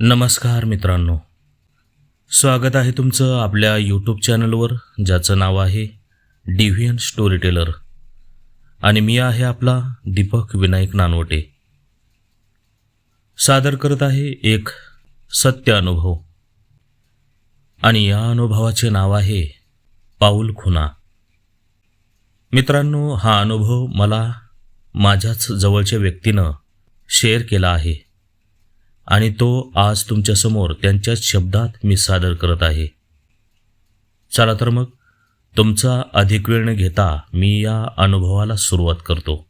नमस्कार मित्रांनो. स्वागत आहे तुमचं आपल्या यूट्यूब चॅनलवर ज्याचं नाव आहे डिव्हियन स्टोरी टेलर आणि मी आहे आपला दीपक विनायक नानवटे. सादर करत आहे एक सत्य अनुभव. आणि या अनुभवाचे नाव आहे पाऊल खुना मित्रांनो हा अनुभव मला माझ्याच जवळच्या व्यक्तीनं शेअर केला आहे. आणि तो आज तुमच्यासमोर त्यांच्याच शब्दात मी सादर करत आहे. चला तर मग तुमचा अधिक वेळ न घेता मी या अनुभवाला सुरुवात करतो.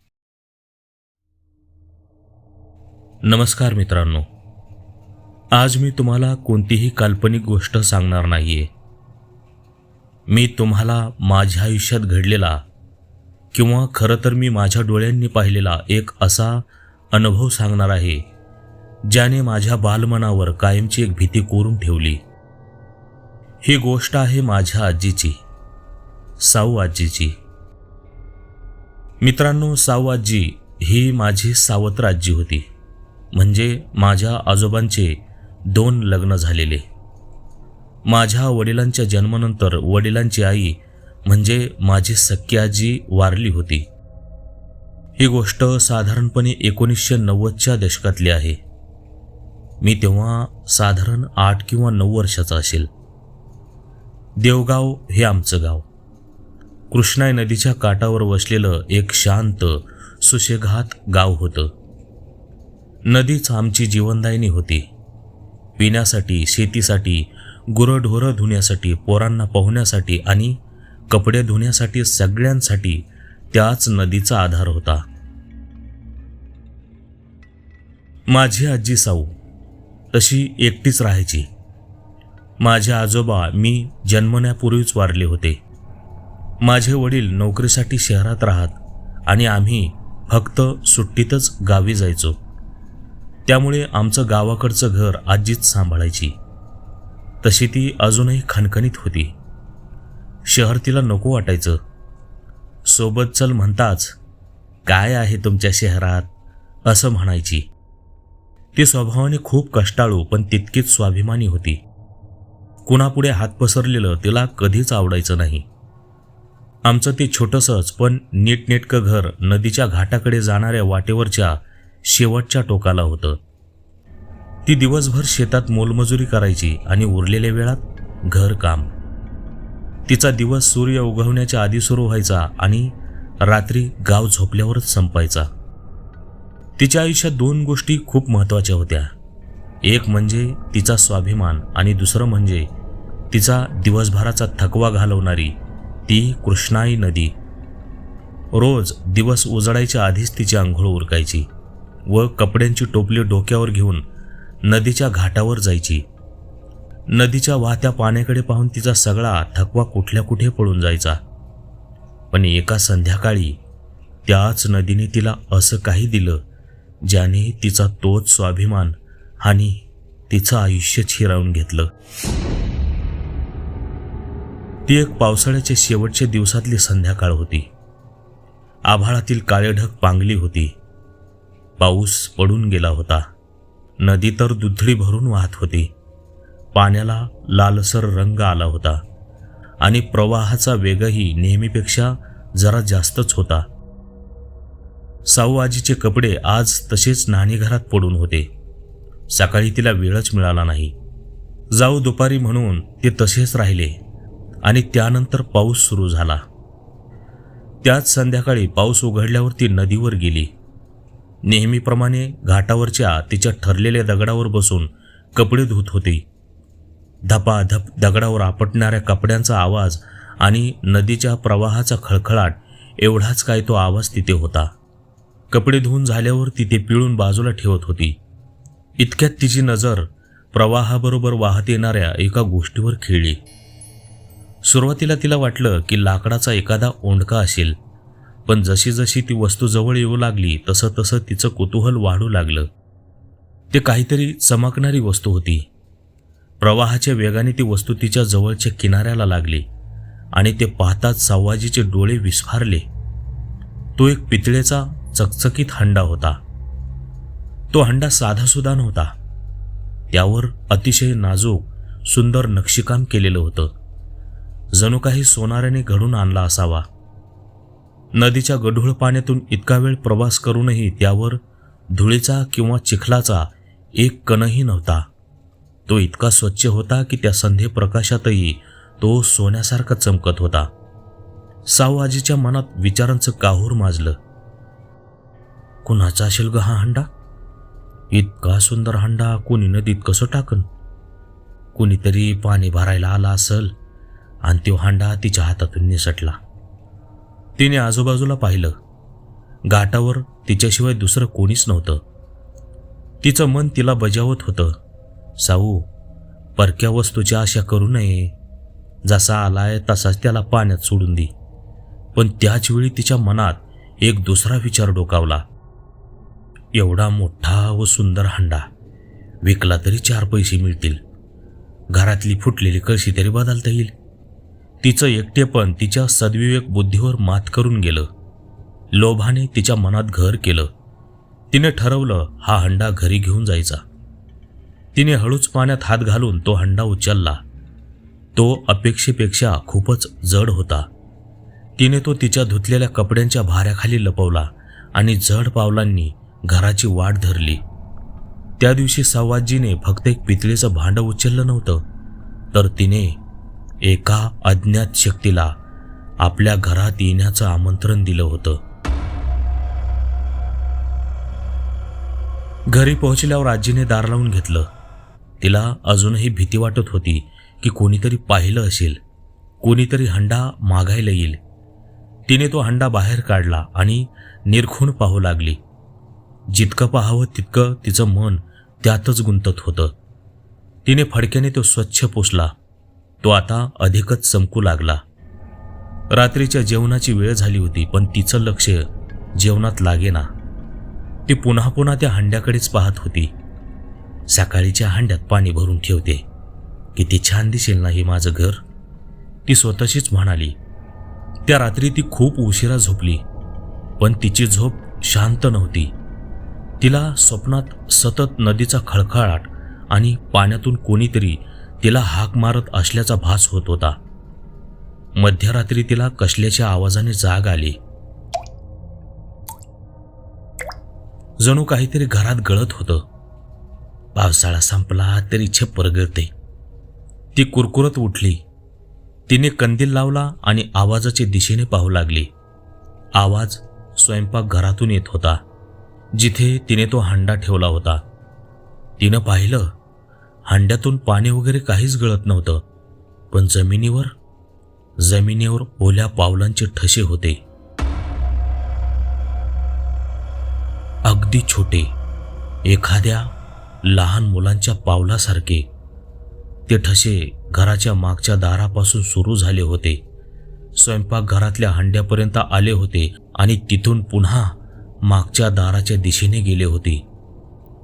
नमस्कार मित्रांनो. आज मी तुम्हाला कोणतीही काल्पनिक गोष्ट सांगणार नाहीये. मी तुम्हाला माझ्या आयुष्यात घडलेला किंवा खरं तर मी माझ्या डोळ्यांनी पाहिलेला एक असा अनुभव सांगणार आहे. ज्याने माझ्या बालमनावर कायमची एक भीती कोरून ठेवली. ही गोष्ट आहे माझ्या आजीची साऊ आजीची. मित्रांनो साऊ आजी ही माझी सावत्र आजी होती. म्हणजे माझ्या आजोबांचे दोन लग्न झालेले. माझ्या वडिलांच्या जन्मानंतर वडिलांची आई म्हणजे माझी सख्खी आजी वारली होती. ही गोष्ट साधारणपणे एकोणीसशे नव्वदच्या दशकातली आहे. मी तेव्हा साधारण आठ किंवा नऊ वर्षाचा असेल. देवगाव हे आमचं गाव. कृष्णाई नदीच्या काठावर वसलेलं एक शांत सुशेघात गाव होतं. नदीच आमची जीवनदायिनी होती. पिण्यासाठी शेतीसाठी गुरंढोरं धुण्यासाठी पोरांना पोहण्यासाठी आणि कपडे धुण्यासाठी सगळ्यांसाठी त्याच नदीचा आधार होता. माझी आजी साऊ तशी एकटीच राहायची. माझे आजोबा मी जन्मण्यापूर्वीच वारले होते. माझे वडील नोकरीसाठी शहरात राहत आणि आम्ही फक्त सुट्टीतच गावी जायचो. त्यामुळे आमचं गावाकडचं घर आजीच सांभाळायची. तशी ती अजूनही खणखणीत होती. शहर तिला नको वाटायचं. सोबत चल म्हणताच काय आहे तुमच्या शहरात? असं म्हणायची. ती स्वभावाने खूप कष्टाळू पण तितकीच स्वाभिमानी होती. कुणापुढे हात पसरलेलं तिला कधीच आवडायचं नाही. आमचं ते छोटंसंच पण नीटनेटकं घर नदीच्या घाटाकडे जाणाऱ्या वाटेवरच्या शेवटच्या टोकाला होतं. ती दिवसभर शेतात मोलमजुरी करायची आणि उरलेल्या वेळात घरकाम तिचा दिवस सूर्य उगवण्याच्या आधी सुरू व्हायचा आणि रात्री गाव झोपल्यावरच संपायचा. तिच्या आयुष्यात दोन गोष्टी खूप महत्त्वाच्या होत्या. एक म्हणजे तिचा स्वाभिमान आणि दुसरं म्हणजे तिचा दिवसभराचा थकवा घालवणारी ती कृष्णाई नदी. रोज दिवस उजडायच्या आधीच तिची आंघोळ उरकायची व कपड्यांची टोपली डोक्यावर घेऊन नदीच्या घाटावर जायची. नदीच्या वाहत्या पाण्याकडे पाहून तिचा सगळा थकवा कुठल्या कुठे पळून जायचा. पण एका संध्याकाळी त्याच नदीने तिला असं काही दिलं ज्याने तिचा तोच स्वाभिमान आणि तिचं आयुष्यच हिरावून घेतलं. ती एक पावसाळ्याच्या शेवटच्या दिवसातली संध्याकाळ होती. आभाळातील काळे ढग पांगली होती. पाऊस पडून गेला होता. नदी तर दुधडी भरून वाहत होती. पाण्याला लालसर रंग आला होता. आणि प्रवाहाचा वेगही नेहमीपेक्षा जरा जास्तच होता. साऊ आजीचे कपडे आज तसेच न्हाणीघरात पडून होते. सकाळी तिला वेळच मिळाला नाही. जाऊ दुपारी म्हणून ते तसेच राहिले आणि त्यानंतर पाऊस सुरू झाला. त्याच संध्याकाळी पाऊस उघडल्यावर ती नदीवर गेली. नेहमीप्रमाणे घाटावरच्या तिच्या ठरलेल्या दगडावर बसून कपडे धुत होती. धपाधप दगडावर आपटणाऱ्या कपड्यांचा आवाज आणि नदीच्या प्रवाहाचा खळखळाट एवढाच काय तो आवाज तिथे होता. कपडे धुवून झाल्यावर ती ते पिळून बाजूला ठेवत होती. इतक्यात तिची नजर प्रवाहाबरोबर वाहत येणाऱ्या एका गोष्टीवर खेळली. सुरुवातीला तिला वाटलं की लाकडाचा एखादा ओंडका असेल पण जशी जशी ती वस्तू जवळ येऊ लागली तसं तसं तिचं कुतूहल वाढू लागलं. ते काहीतरी चमकणारी वस्तू होती. प्रवाहाच्या वेगाने ती वस्तू तिच्या जवळच्या किनाऱ्याला लागली आणि ते पाहताच सावाजीचे डोळे विस्फारले. तो एक पितळेचा चकचकीत हंडा होता. तो हंडा साधासुदा नव्हता त्यावर अतिशय नाजूक सुंदर नक्षीकाम केलेलं होतं. जणू काही सोनाऱ्याने घडून आणला असावा. नदीच्या गढूळ पाण्यातून इतका वेळ प्रवास करूनही त्यावर धुळीचा किंवा चिखलाचा एक कणही नव्हता. तो इतका स्वच्छ होता की त्या संध्ये प्रकाशातही तो सोन्यासारखा चमकत होता. साऊ आजीच्या मनात विचारांचं काहूर माजलं. कुणाचा असेल ग हा हंडा? इतका सुंदर हंडा कोणी नदीत कसं टाकन? कुणीतरी पाणी भरायला आला असल आणि तो हांडा तिच्या हातातून निसटला. तिने आजूबाजूला पाहिलं. घाटावर तिच्याशिवाय दुसरं कोणीच नव्हतं. तिचं मन तिला बजावत होतं. साऊ परक्या वस्तूची आशा करू नये. जसा आलाय तसाच त्याला पाण्यात सोडून दे. पण त्याच वेळी तिच्या मनात एक दुसरा विचार डोकावला. एवढा मोठा व सुंदर हंडा. विकला तरी चार पैसे मिळतील. घरातली फुटलेली कळशी तरी बदलता येईल. तिचं एकटेपण तिच्या सद्विवेक बुद्धीवर मात करून गेलं. लोभाने तिच्या मनात घर केलं. तिने ठरवलं हा हंडा घरी घेऊन जायचा. तिने हळूच पाण्यात हात घालून तो हंडा उचलला. तो अपेक्षेपेक्षा खूपच जड होता. तिने तो तिच्या धुतलेल्या कपड्यांच्या भाऱ्याखाली लपवला आणि जड पावलांनी घराची वाट धरली. त्या दिवशी सावाजीने फक्त एक पितळेचं भांडं उचललं नव्हतं तर तिने एका अज्ञात शक्तीला आपल्या घरात येण्याचं आमंत्रण दिलं होतं. घरी पोहोचल्यावर आजीने दार लावून घेतलं. तिला अजूनही भीती वाटत होती की कोणीतरी पाहिलं असेल कोणीतरी हंडा मागायला येईल. तिने तो हंडा बाहेर काढला आणि निरखून पाहू लागली. जितकं पाहावं तितकं तिचं मन त्यातच गुंतत होतं. तिने फडक्याने तो स्वच्छ पुसला. तो आता अधिकच चमकू लागला. रात्रीच्या जेवणाची वेळ झाली होती पण तिचं लक्ष जेवणात लागेना. ती पुन्हा पुन्हा त्या हंड्याकडेच पाहत होती. सकाळीच्या हंड्यात पाणी भरून ठेवते. किती छान दिसेल ना हे माझं घर? ती स्वतःशीच म्हणाली. त्या रात्री ती खूप उशिरा झोपली पण तिची झोप शांत नव्हती. तिला स्वप्नात सतत नदीचा खळखळाट आणि पाण्यातून कोणीतरी तिला हाक मारत असल्याचा भास होत होता. मध्यरात्री तिला कसल्याच्या आवाजाने जाग आली. जणू काहीतरी घरात गळत होतं. पावसाळा संपला तरी छप्पर गळते ती कुरकुरत उठली. तिने कंदील लावला आणि आवाजाच्या दिशेने पाहू लागली. आवाज स्वयंपाक घरातून येत होता. जिथे तिने तो हांडा ठेवला होता. तिनं पाहिलं हांड्यातून पाणी वगैरे काहीच गळत नव्हतं पण जमिनीवर जमिनीवर ओल्या पावलांचे ठसे होते. अगदी छोटे एखाद्या लहान मुलांच्या पावलासारखे ते ठसे घराच्या मागच्या दारापासून सुरू झाले होते. स्वयंपाकघरातल्या हंड्यापर्यंत आले होते आणि तिथून पुन्हा मागच्या दाराच्या दिशेने गेले होते.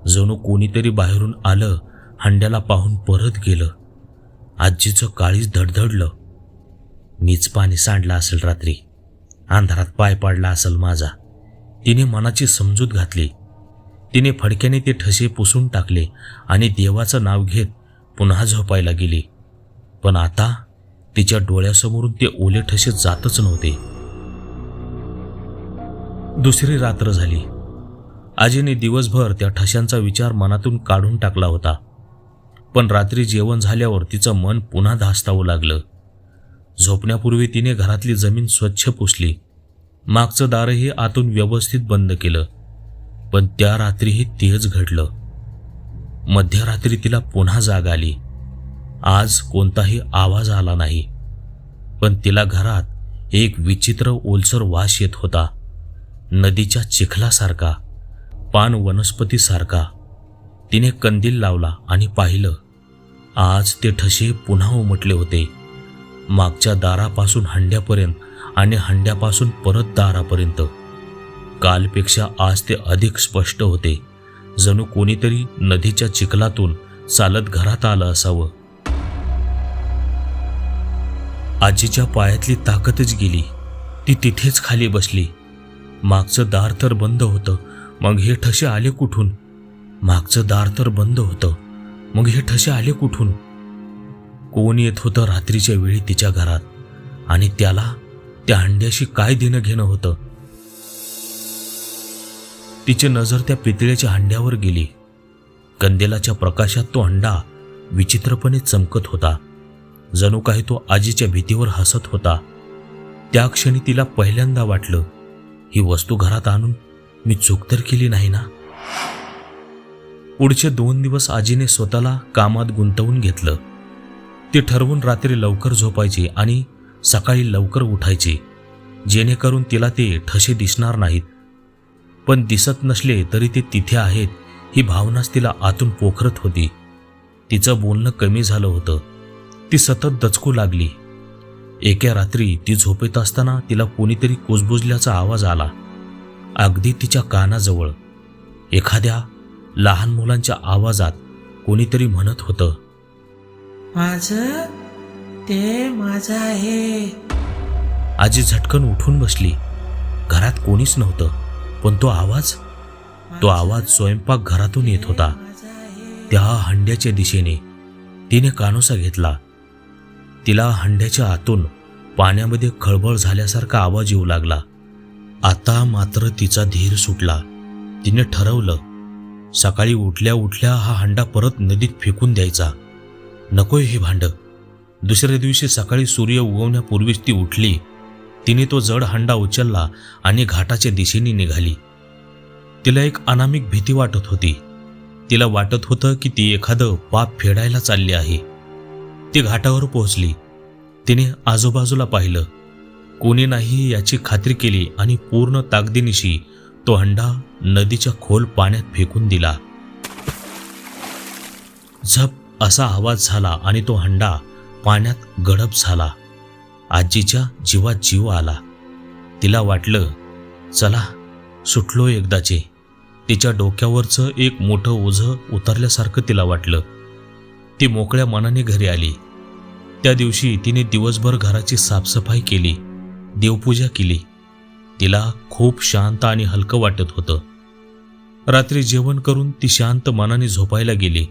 जणू कोणीतरी बाहेरून आलं हंड्याला पाहून परत गेलं. आजीचं काळीच धडधडलं. मीच पाणी सांडलं असेल रात्री. अंधारात पाय पाडला असेल माझा. तिने मनाची समजूत घातली. तिने फडक्याने ते ठसे पुसून टाकले आणि देवाचं नाव घेत पुन्हा झोपायला गेली. पण आता तिच्या डोळ्यासमोरून ते ओले ठसे जातच नव्हते. दुसरी रात्र झाली. आजीने दिवसभर त्या ठशांचा विचार मनातून काढून टाकला होता. पण रात्री जेवण झाल्यावर तिचं मन पुन्हा धास्तावू लागलं. झोपण्यापूर्वी तिने घरातली जमीन स्वच्छ पुसली. मागचं दारही आतून व्यवस्थित बंद केलं. पण त्या रात्रीही तेच घडलं. मध्यरात्री तिला पुन्हा जाग आली. आज कोणताही आवाज आला नाही. पण तिला घरात एक विचित्र ओलसर वास येत होता. नदीच्या चिखलासारखा पान वनस्पतीसारखा. तिने कंदील लावला आणि पाहिलं. आज ते ठसे पुन्हा उमटले होते. मागच्या दारापासून हंड्यापर्यंत आणि हंड्यापासून परत दारापर्यंत. कालपेक्षा आज ते अधिक स्पष्ट होते. जणू कोणीतरी नदीच्या चिखलातून चालत घरात आलं असावं. आजीच्या पायातली ताकदच गेली. ती तिथेच खाली बसली. मागचं दार तर बंद होतं. मग हे ठसे आले कुठून? मागचं दार तर बंद होतं. मग हे ठसे आले कुठून? कोण येत होतं रात्रीच्या वेळी तिच्या घरात? आणि त्याला त्या अंड्याशी काय देणं घेणं होतं? तिची नजर त्या पितळेच्या हंड्यावर गेली. कंदेलाच्या प्रकाशात तो अंडा विचित्रपणे चमकत होता. जणू काही तो आजीच्या भीतीवर हसत होता. त्या क्षणी तिला पहिल्यांदा वाटलं ही वस्तू घरात आणून मी चूक तर केली नाही ना? पुढचे दोन दिवस आजीने स्वतःला कामात गुंतवून घेतलं. ती ठरवून रात्री लवकर झोपायची आणि सकाळी लवकर उठायची जेणेकरून तिला ते ठसे दिसणार नाहीत. पण दिसत नसले तरी ते तिथे आहेत ही भावनाच तिला आतून पोखरत होती. तिचं बोलणं कमी झालं होतं. ती सतत दचकू लागली. एका रात्री ती झोपेत असताना तिला कोणीतरी कुजबुजल्याचा आवाज आला. अगदी तिच्या कानाजवळ एखाद्या लहान मुलांच्या आवाजात कोणीतरी म्हणत होतं माझं ते माझं आहे. आजी झटकन उठून बसली. घरात कोणीच नव्हतं पण तो आवाज तो आवाज स्वयंपाक घरातून येत होता. त्या हंड्याच्या दिशेने तिने कानोसा घेतला. तिला हंड्याच्या आतून पाण्यामध्ये खळबळ झाल्यासारखा आवाज येऊ लागला. आता मात्र तिचा धीर सुटला. तिने ठरवलं सकाळी उठल्या उठल्या हा हंडा परत नदीत फेकून द्यायचा. नकोय हे भांड. दुसऱ्या दिवशी सकाळी सूर्य उगवण्यापूर्वीच ती उठली. तिने तो जड हंडा उचलला आणि घाटाच्या दिशेने निघाली. तिला एक अनामिक भीती वाटत होती. तिला वाटत होतं की ती एखादं पाप फेडायला चालली आहे. ती घाटावर पोहोचली. तिने आजूबाजूला पाहिलं. कोणी नाही याची खात्री केली आणि पूर्ण ताकदीनिशी तो हंडा नदीच्या खोल पाण्यात फेकून दिला. झप असा आवाज झाला आणि तो हंडा पाण्यात गडप झाला. आजीच्या जीवात जीव आला. तिला वाटलं चला सुटलो एकदाचे. तिच्या डोक्यावरचं एक मोठं ओझं उतरल्यासारखं तिला वाटलं. ती मोकळ्या मनाने घरी आली. त्या दिवशी तिने दिवसभर घराची साफसफाई केली देवपूजा केली. तिला खूप शांत आणि हलकं वाटत होतं. रात्री जेवण करून ती शांत मनाने झोपायला गेली.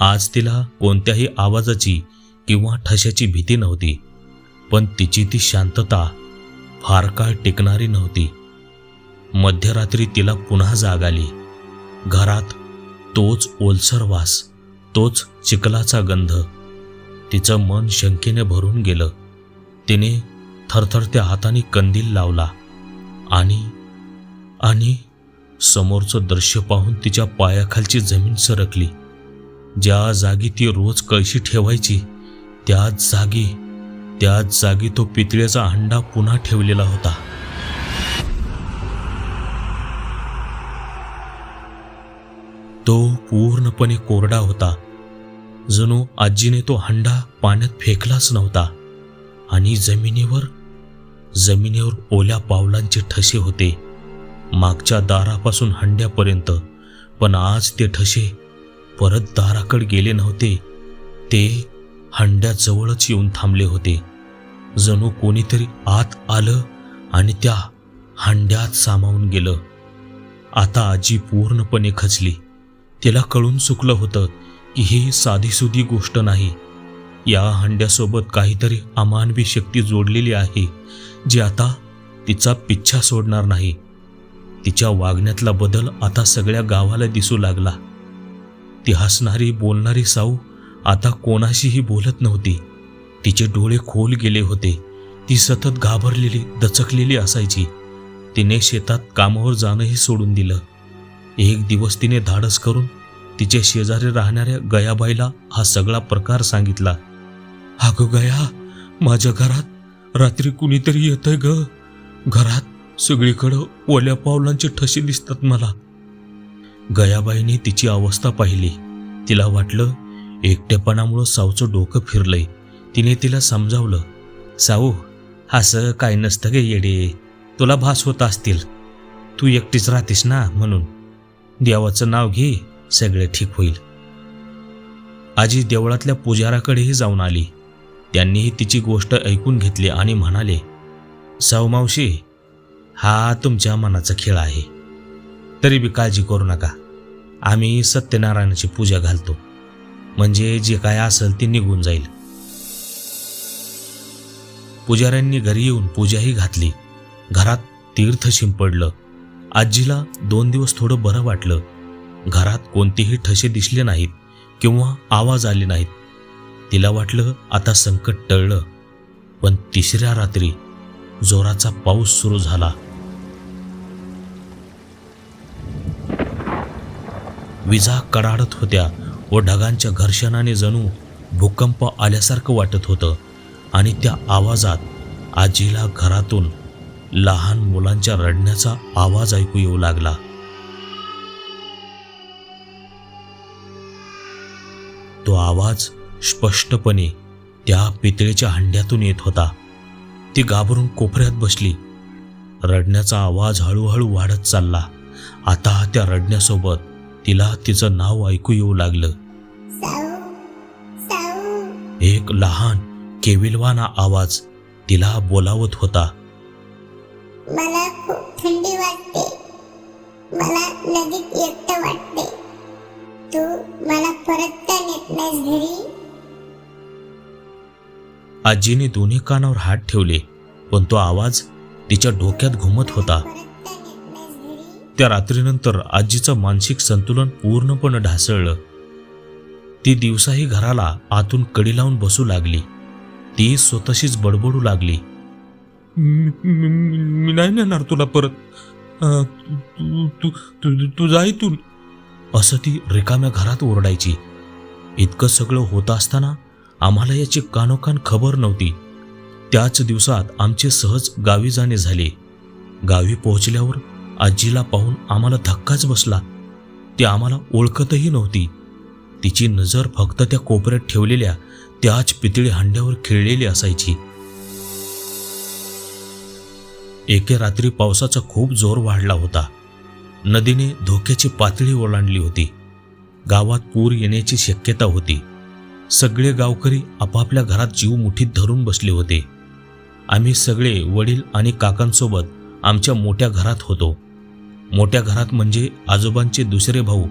आज तिला कोणत्याही आवाजाची किंवा ठशाची भीती नव्हती पण तिची ती शांतता फार काळ टिकणारी नव्हती. मध्यरात्री तिला पुन्हा जाग आली. घरात तोच ओलसर वास तोच चिखलाचा गंध. तिचं मन शंकेने भरून गेलं. तिने थरथरत्या हाताने कंदील लावला आणि आणि समोरचं दृश्य पाहून तिच्या पायाखालची जमीन सरकली. ज्या जागी ती रोज कळशी ठेवायची त्याच जागी त्याच जागी तो पितळेचा हंडा पुन्हा ठेवलेला होता. तो पूर्णपणे कोरडा होता. जणू आजीने तो हंडा पाण्यात फेकलाच नव्हता. आणि जमिनीवर जमिनीवर ओल्या पावलांचे ठसे होते. मागच्या दारापासून हंड्यापर्यंत पण आज ते ठसे परत दाराकडे गेले नव्हते. ते हंड्याजवळच येऊन थांबले होते. जणू कोणीतरी आत आलं आणि त्या हंड्यात सामावून गेलं. आता आजी पूर्णपणे खचली. तिला कळून चुकलं होतं ही साधीसुधी गोष्ट नाही. या हंड्यासोबत काहीतरी अमानवी शक्ती जोडलेली आहे जी आता तिचा पिच्छा सोडणार नाही. तिच्या वागण्यातला बदल आता सगळ्या गावाला दिसू लागला. ती हसणारी बोलणारी साऊ आता कोणाशीही बोलत नव्हती. तिचे डोळे खोल गेले होते. ती सतत घाबरलेली दचकलेली असायची. तिने शेतात कामावर जाणंही सोडून दिलं. एक दिवस तिने धाडस करून तिच्या शेजारी राहणाऱ्या गयाबाईला हा सगळा प्रकार सांगितला. अगं गया माझ्या घरात रात्री कुणीतरी येतंय ग. घरात सगळीकडं ओल्या पावलांचे ठसे दिसतात मला. गयाबाईने तिची अवस्था पाहिली. तिला वाटलं एकटेपणामुळं साऊचं डोकं फिरलंय. तिने तिला समजावलं साऊ असं काय नसतं गे येडे. तुला भास होत असतील. तू एकटीच राहतेस ना म्हणून. देवाचं नाव घे. सगळे ठीक होईल. आजी देवळातल्या पुजाराकडेही जाऊन आली. त्यांनीही तिची गोष्ट ऐकून घेतली आणि म्हणाले साऊ हा तुमच्या मनाचा खेळ आहे. तरी बी काळजी करू नका. आम्ही सत्यनारायणाची पूजा घालतो. म्हणजे जे काय असेल ते निघून जाईल. पुजाऱ्यांनी घरी येऊन पूजाही घातली. घरात तीर्थ शिंपडलं. आजीला दोन दिवस थोडं बरं वाटलं. घरात कोणतेही ठसे दिसले नाहीत किंवा आवाज आले नाहीत. तिला वाटलं आता संकट टळलं. पण तिसऱ्या रात्री जोराचा पाऊस सुरू झाला. विजा कडाडत होत्या व ढगांच्या घर्षणाने जणू भूकंप आल्यासारखं वाटत होतं आणि त्या आवाजात आजीला घरातून लहान मुलांच्या रडण्याचा आवाज ऐकू येऊ लागला. तो आवाज स्पष्टपणे त्या पितळेच्या हंड्यातून येत होता. ती घाबरून कोपऱ्यात बसली. रडण्याचा आवाज हळूहळू वाढत चालला. आता त्या रडण्यासोबत तिला तिचं नाव ऐकू येऊ लागलं. एक लहान केविलवाना आवाज तिला बोलावत होता. मला खूप थंडी वाटते मला नदीत आजीने दोन्ही कानावर हात ठेवले पण तो आवाज तिच्या डोक्यात घुमत होता. त्या रात्रीनंतर आजीचं मानसिक संतुलन पूर्णपणे ढासळलं. ती दिवसाही घराला आतून कडी लावून बसू लागली. ती स्वतःशीच बडबडू लागली. मी नाही नेणार तुला परत. तू तू तू तू जा इथून. असं ती रिकाम्या घरात ओरडायची. इतकं सगळं होत असताना आम्हाला याची कानोकान खबर नव्हती. त्याच दिवसात आमचे सहज गावी जाणे झाले. गावी पोहोचल्यावर आजीला पाहून आम्हाला धक्काच बसला. ती आम्हाला ओळखतही नव्हती. तिची नजर फक्त त्या कोपऱ्यात ठेवलेल्या त्याच पितळी हांड्यावर खेळलेली असायची. एके रात्री पावसाचा खूप जोर वाढला होता. नदीने धोक्याची पातळी ओलांडली होती. गावात पूर येण्याची शक्यता होती. सगळे गावकरी आपापल्या घरात जीव मुठीत धरून बसले होते. आम्ही सगळे वडील आणि काकांसोबत आमच्या मोठ्या घरात होतो. मोठ्या घरात म्हणजे आजोबांचे दुसरे भाऊ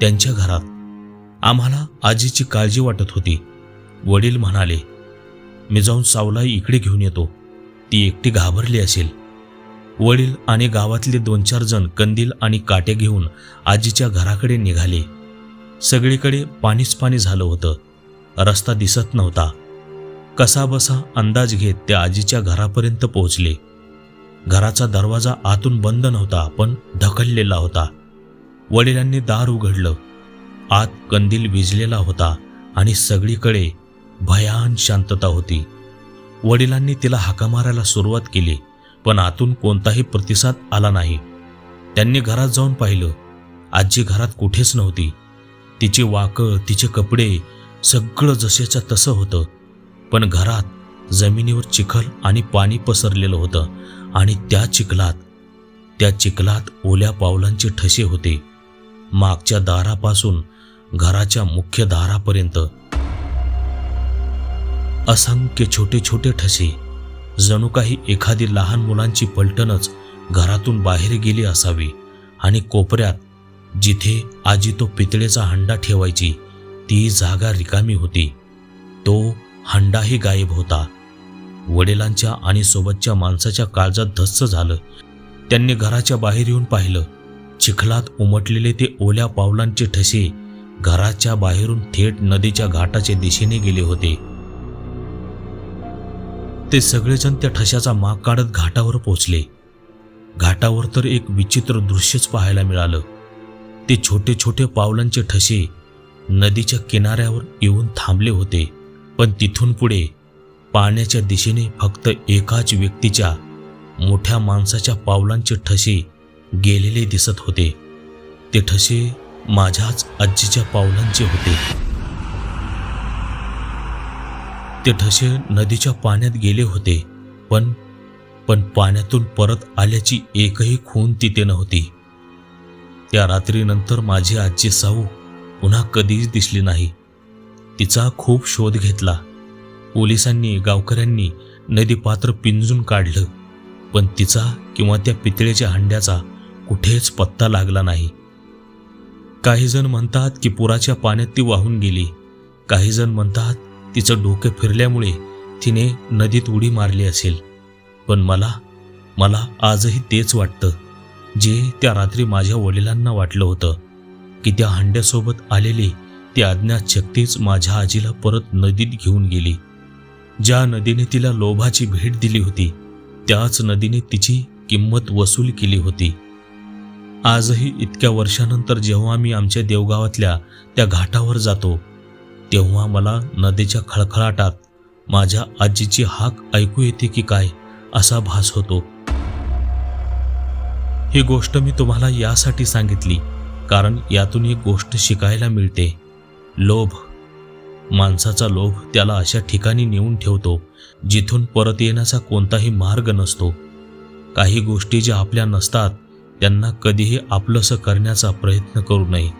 त्यांच्या घरात. आम्हाला आजीची काळजी वाटत होती. वडील म्हणाले मी जाऊन सावलाई इकडे घेऊन येतो. ती एकटी घाबरली असेल. वडील आणि गावातले दोन चार जण कंदील आणि काटे घेऊन आजीच्या घराकडे निघाले. सगळीकडे पाणीच पाणी झालं होतं. रस्ता दिसत नव्हता. कसाबसा अंदाज घेत त्या आजीच्या घरापर्यंत पोहोचले. घराचा दरवाजा आतून बंद नव्हता पण ढकललेला होता. वडिलांनी दार उघडलं. आत कंदील विजलेला होता आणि सगळीकडे भयान शांतता होती. वडिलांनी तिला हाका मारायला सुरुवात केली पण आतून कोणताही प्रतिसाद आला नाही. त्यांनी घरात जाऊन पाहिलं आजी घरात कुठेच नव्हती. तिची वाकळ तिचे कपडे सगळं जसेच्या तसं होतं. पण घरात जमिनीवर चिखल आणि पाणी पसरलेलं होतं आणि त्या चिखलात त्या चिखलात ओल्या पावलांचे ठसे होते. मागच्या दारापासून घराच्या मुख्य दारापर्यंत असंख्य छोटे छोटे ठसे. जणू काही एखादी लहान मुलांची पलटणच घरातून बाहेर गेली असावी आणि कोपऱ्यात जिथे आजी तो पितळेचा हंडा ठेवायची ती जागा रिकामी होती. तो हंडाही गायब होता. वडिलांच्या आणि सोबतच्या माणसाच्या काळजात धस्स झालं. त्यांनी घराच्या बाहेर येऊन पाहिलं. चिखलात उमटलेले ते ओल्या पावलांचे ठसे घराच्या बाहेरून थेट नदीच्या घाटाच्या दिशेने गेले होते. ते सगळेजण त्या ठशाचा माग काढत घाटावर पोचले घाटावर तर एक विचित्र दृश्यच पाहायला मिळालं. ते छोटे छोटे पावलांचे ठसे नदीच्या किनाऱ्यावर येऊन थांबले होते पण तिथून पुढे पाण्याच्या दिशेने फक्त एकाच व्यक्तीच्या मोठ्या माणसाच्या पावलांचे ठसे गेलेले दिसत होते. ते ठसे माझ्याच आजीच्या पावलांचे होते. ते ठसे नदीच्या पाण्यात गेले होते पण पण पाण्यातून परत आल्याची एकही खून तिथे नव्हती. त्या रात्रीनंतर माझी आजी साऊ पुन्हा कधीच दिसली नाही. तिचा खूप शोध घेतला. पोलिसांनी गावकऱ्यांनी नदीपात्र पिंजून काढलं. पण तिचा किंवा त्या पितळेच्या हंड्याचा कुठेच पत्ता लागला नाही. काही जण म्हणतात की पुराच्या पाण्यात ती वाहून गेली. काही जण म्हणतात तिचं डोकं फिरल्यामुळे तिने नदीत उडी मारली असेल. पण मला मला आजही तेच वाटतं जे त्या रात्री माझ्या वडिलांना वाटलं होतं. की त्या हंड्यासोबत आलेली ती अज्ञात शक्तीच माझ्या आजीला परत नदीत घेऊन गेली. ज्या नदीने तिला लोभाची भेट दिली होती त्याच नदीने तिची किंमत वसूल केली होती. आजही इतक्या वर्षानंतर जेव्हा मी आमच्या देवगावातल्या त्या घाटावर जातो तेव्हा मला नदीच्या खळखळाटात माझ्या आजीची हाक ऐकू येते की काय असा भास होतो. ही गोष्ट मी तुम्हाला यासाठी सांगितली. कारण यातून एक गोष्ट शिकायला मिळते. लोभ. माणसाचा लोभ त्याला अशा ठिकाणी नेऊन ठेवतो जिथून परत येण्याचा कोणताही मार्ग नसतो. काही गोष्टी ज्या आपल्या नसतात त्यांना कधीही आपलंसं करण्याचा प्रयत्न करू नये.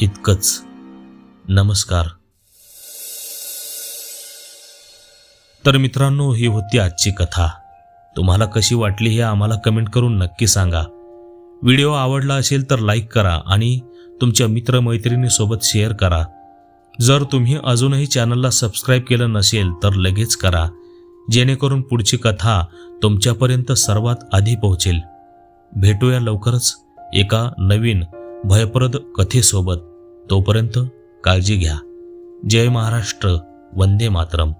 इतकंच. नमस्कार. तर मित्रांनो ही होती आजची कथा. तुम्हाला कशी वाटली हे आम्हाला कमेंट करून नक्की सांगा. व्हिडिओ आवडला असेल तर लाईक करा आणि तुमच्या मित्रमैत्रिणीसोबत शेअर करा. जर तुम्ही अजूनही चॅनलला सबस्क्राईब केलं नसेल तर लगेच करा. जेणेकरून पुढची कथा तुमच्यापर्यंत सर्वात आधी पोहोचेल. भेटूया लवकरच एका नवीन भयप्रद कथेसोबत. तोपर्यंत काळजी घ्या. जय महाराष्ट्र. वंदे मातरम.